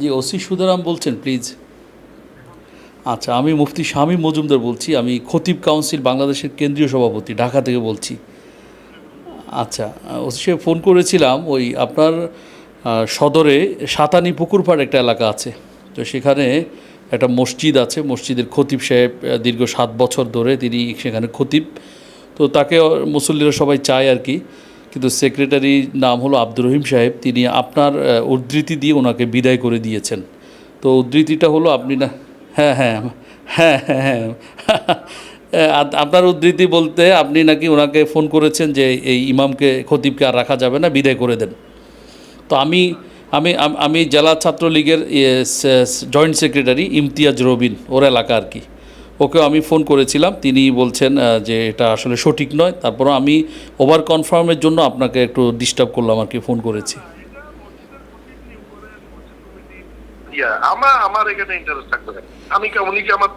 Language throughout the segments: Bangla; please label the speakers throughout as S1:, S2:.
S1: জি, ওসি সুদারাম বলছেন প্লিজ আচ্ছা আমি মুফতি শামীম মজুমদার বলছি, আমি খতিব কাউন্সিল বাংলাদেশের কেন্দ্রীয় সভাপতি, ঢাকা থেকে বলছি। আচ্ছা ওসি সাহেব ফোন করেছিলাম, ওই আপনার সদরে সাতানি পুকুরপাড় একটা এলাকা আছে, তো সেখানে একটা মসজিদ আছে, মসজিদের খতিব সাহেব দীর্ঘ সাত বছর ধরে তিনি সেখানে খতিব, তো তাকে মুসল্লিরা সবাই চায় আর কি কিন্তু সেক্রেটারি নাম হলো আব্দুর রহিম সাহেব, তিনি আপনার উদ্ধৃতি দিয়ে ওনাকে বিদায় করে দিয়েছেন। তো উদ্ধৃতিটা হলো আপনি না হ্যাঁ হ্যাঁ হ্যাঁ হ্যাঁ হ্যাঁ আপনার উদ্ধৃতি বলতে আপনি নাকি ওনাকে ফোন করেছেন যে এই ইমামকে, খতিবকে আর রাখা যাবে না, বিদায় করে দেন। তো আমি আমি আমি জেলা ছাত্রলীগের জয়েন্ট সেক্রেটারি ইমতিয়াজ রবিন, ওর এলাকা আর কি। ওকে আমি ফোন করেছিলাম। তিনি বলছেন যে এটা আসলে সঠিক নয়। তারপরও আমি ওভার কনফার্মের জন্য আপনাকে একটু ডিস্টার্ব করলাম আর কি ফোন করেছি।
S2: আমার আমার এখানে ইন্টারেস্ট থাকবে আমি কি কি আমার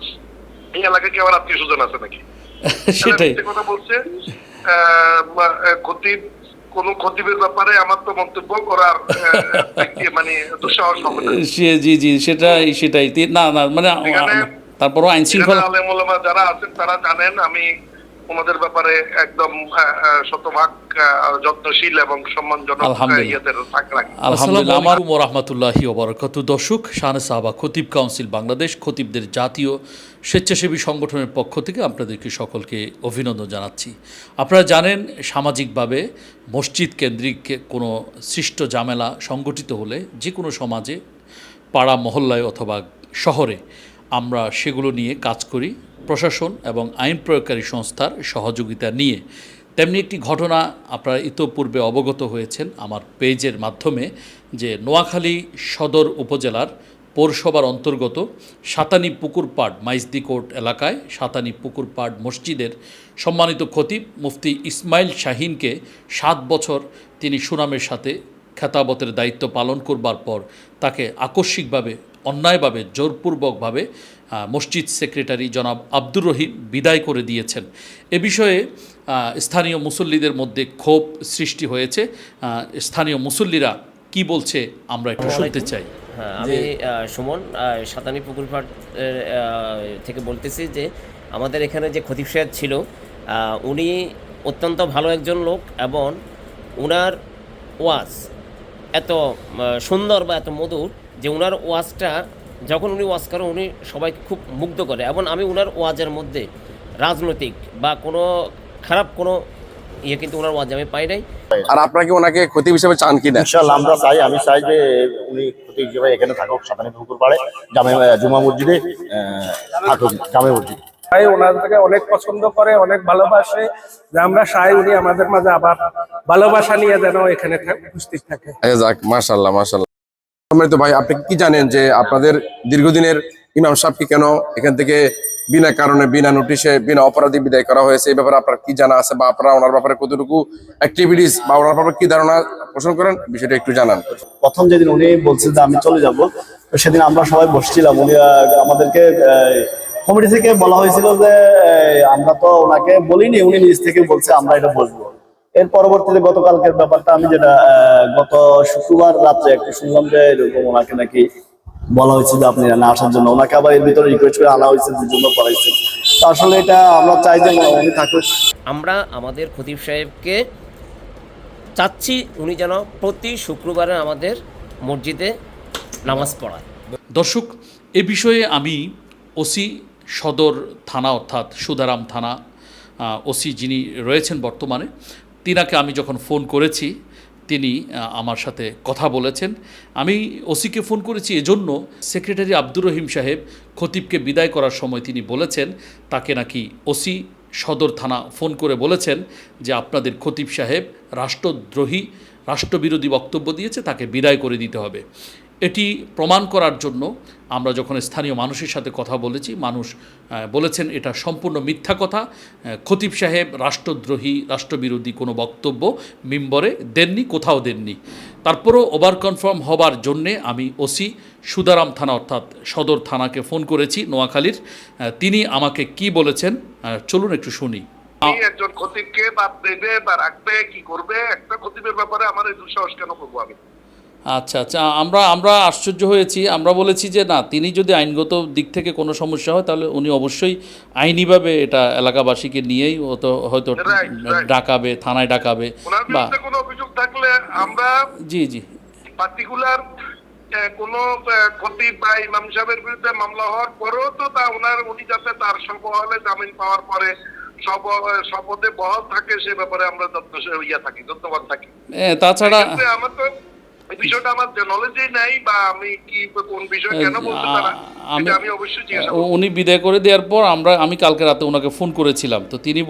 S2: এই এলাকায় কি আমার আত্মীয় স্বজন আছে নাকি?
S1: সেটাই।
S2: কথা বলছে খতিব কোন খতিবের ব্যাপারে আমার তো মন্তব্য করার মানে দুঃসাহস হবে না।
S1: জি জি সেটাই সেটাই। না না মানে তারপরও আইন শৃঙ্খলা
S2: যারা আছেন তারা জানেন আমি ওনাদের ব্যাপারে একদম শতভাগ যত্নশীল এবং সম্মানজনক
S1: আলহামদুলিল্লাহ।
S2: ইয়েদের থাক রাখি।
S1: আলহামদুলিল্লাহ আমার রহমতুল্লাহি ওবরাকাত দর্শক শাহানে সাহাবা খতিব কাউন্সিল বাংলাদেশ খতিবদের জাতীয় স্বেচ্ছাসেবী সংগঠনের পক্ষ থেকে আপনাদেরকে সকলকে অভিনন্দন জানাচ্ছি। আপনারা জানেন সামাজিকভাবে মসজিদ কেন্দ্রিক কোনো সৃষ্ট ঝামেলা সংগঠিত হলে যে কোনো সমাজে পাড়া মহল্লায় অথবা শহরে আমরা সেগুলো নিয়ে কাজ করি। প্রশাসন এবং আইন প্রয়োগকারী সংস্থার সহযোগিতা নিয়ে। তেমনি একটি ঘটনা আপনারা ইতোপূর্বে অবগত হয়েছেন আমার পেজের মাধ্যমে, যে নোয়াখালী সদর উপজেলার পৌরসভার অন্তর্গত সাতানি পুকুরপাড় মাইজদি কোর্ট এলাকায় সাতানি পুকুরপাড় মসজিদের সম্মানিত খতিব মুফতি ইসমাইল শাহিনকে সাত বছর তিনি সুনামের সাথে খেতাবতের দায়িত্ব পালন করবার পর তাকে আকস্মিকভাবে অন্যায়ভাবে জোরপূর্বকভাবে মসজিদ সেক্রেটারি জনাব আব্দুর রহিম বিদায় করে দিয়েছেন। এ বিষয়ে স্থানীয় মুসল্লিদের মধ্যে ক্ষোভ সৃষ্টি হয়েছে। স্থানীয় মুসল্লিরা কি বলছে আমরা একটু শুনতে চাই।
S3: হ্যাঁ আমি সুমন সাতানি পুকুরপাড় আহ, থেকে বলতেছি যে আমাদের এখানে যে খতিব সাহেব ছিল উনি অত্যন্ত ভালো একজন লোক এবং উনার ওয়াজ এত সুন্দর বা এত মধুর যে উনার ওয়াজটা যখন উনি ওয়াজ করেন উনি সবাইকে খুব মুগ্ধ করে। এবং আমি উনার ওয়াজের মধ্যে রাজনৈতিক বা কোনো খারাপ কোনো ইয়ে কিন্তু ওনার ওয়াজে আমি পাই নাই।
S4: আর আপনারা কি ওনাকে খতিব হিসেবে চান কিনা
S5: ইনশাল্লাহ আমরা চাই আমি চাই যে উনি প্রতি হিসেবে এখানে থাকুক সাতানি পুকুর পাড়ে জামে জুমা মসজিদে থাকুক জামে মসজিদ।
S6: ভাই ওনাদেরকে অনেক পছন্দ করে অনেক ভালোবাসে যে আমরা চাই উনি আমাদের মাঝে আবার ভালোবাসা নিয়ে যেন এখানে উপস্থিত থাকে।
S4: যাক মাশাল্লাহ মাশাল্লাহ সম্মানিত ভাই, আপনি কি জানেন যে আপনাদের দীর্ঘদিনের ইমাম সাহেবকে কেন এখান থেকে বিনা কারণে, বিনা নোটিশে, বিনা অপরাধী বিদায় করা হয়েছে? এই ব্যাপারে আপনার কি জানা আছে বা আপনারা ওনার ব্যাপারে কতটুকু অ্যাক্টিভিটিস বা ওনার ব্যাপারে কি ধারণা পোষণ করেন? বিষয়টা একটু জানান।
S5: প্রথম যেদিন উনি বলছেন যে আমি চলে যাব সেদিন আমরা সবাই বসছিলাম। উনি আমাদেরকে কমিটি থেকে বলা হয়েছিল যে আমরা তো ওনাকে বলিনি, উনি নিজ থেকে বলছে, আমরা এটা বসবো। এর পরবর্তীতে গতকালকের ব্যাপারটা আমি যেটা গত শুক্রবার রাত্রে একটু শুনলাম যে এরকম ওনাকে নাকি বলা হয়েছে যে আপনি না আসার জন্য। ওনাকে আবার এর ভিতরে রিকোয়েস্ট করে আনা হয়েছে দুজন পড়াইছে তো আসলে এটা আমরা চাই যে উনি থাকুক।
S3: আমরা আমাদের খতিব সাহেবকে চাচ্ছি উনি যেন প্রতি শুক্রবারে আমাদের মসজিদে নামাজ পড়ায়।
S1: দর্শক এ বিষয়ে আমি ওসি সদর থানা অর্থাৎ সুদারাম থানা ওসি যিনি রয়েছেন বর্তমানে তিনাকে আমি যখন ফোন করেছি, তিনি আমার সাথে কথা বলেছেন। আমি ওসিকে ফোন করেছি এজন্য সেক্রেটারি আব্দুর রহিম সাহেব খতিবকে বিদায় করার সময় তিনি বলেছেন, তাকে নাকি ওসি সদর থানা ফোন করে বলেছেন যে আপনাদের খতিব সাহেব রাষ্ট্রদ্রোহী, রাষ্ট্রবিরোধী বক্তব্য দিয়েছে, তাকে বিদায় করে দিতে হবে। এটি প্রমাণ করার জন্য আমরা যখন স্থানীয় মানুষের সাথে কথা বলেছি, মানুষ বলেছেন এটা সম্পূর্ণ মিথ্যা কথা। খতিব সাহেব রাষ্ট্রদ্রোহী, রাষ্ট্রবিরোধী কোনো বক্তব্য মিম্বরে দেননি, কোথাও দেননি। তারপরও ওভার কনফার্ম হবার জন্যে আমি ওসি সুদারাম থানা অর্থাৎ সদর থানাকে ফোন করেছি নোয়াখালীর। তিনি আমাকে কি বলেছেন চলুন একটু শুনি।
S2: একজন খতিবকে বাদ দেবে বা রাখবে, কি করবে? একটা খতিবের ব্যাপারে আমার এই দুঃসাহস কেন করব আমি?
S1: আচ্ছা আচ্ছা আমরা আমরা আশ্চর্য হয়েছি। আমরা বলেছি যে না তিনি যদি আইনগত দিক থেকে কোনো সমস্যা হয় তাহলে উনি অবশ্যই আইনিভাবে এটা এলাকাবাসীকে নিয়েই হয়তো. ডাকাবে থানায় ডাকাবে বা
S2: কোনো অভিযোগ থাকলে আমরা
S1: জি জি।
S2: পার্টিকুলার কোন খতিব বা ইমাম সাহেবের বিরুদ্ধে মামলা হওয়ার পরেও তো তা ওনার উনি যাতে তার সবহলে জামিন পাওয়ার পরে শপথে বহাল থাকে সে ব্যাপারে আমরা যত্ন ইয়া থাকি যত্নবান থাকি।
S1: তাছাড়া
S2: আমার তো বিষয়টা আমার নলেজেই নাই বা আমি কি কোন বিষয় কেন বলতে তারা
S1: আমি
S2: অবশ্যই
S1: উনি বিদায় করে দেওয়ার পর আমরা আমি কালকে রাতে ওনাকে ফোন করেছিলাম। তো তিনি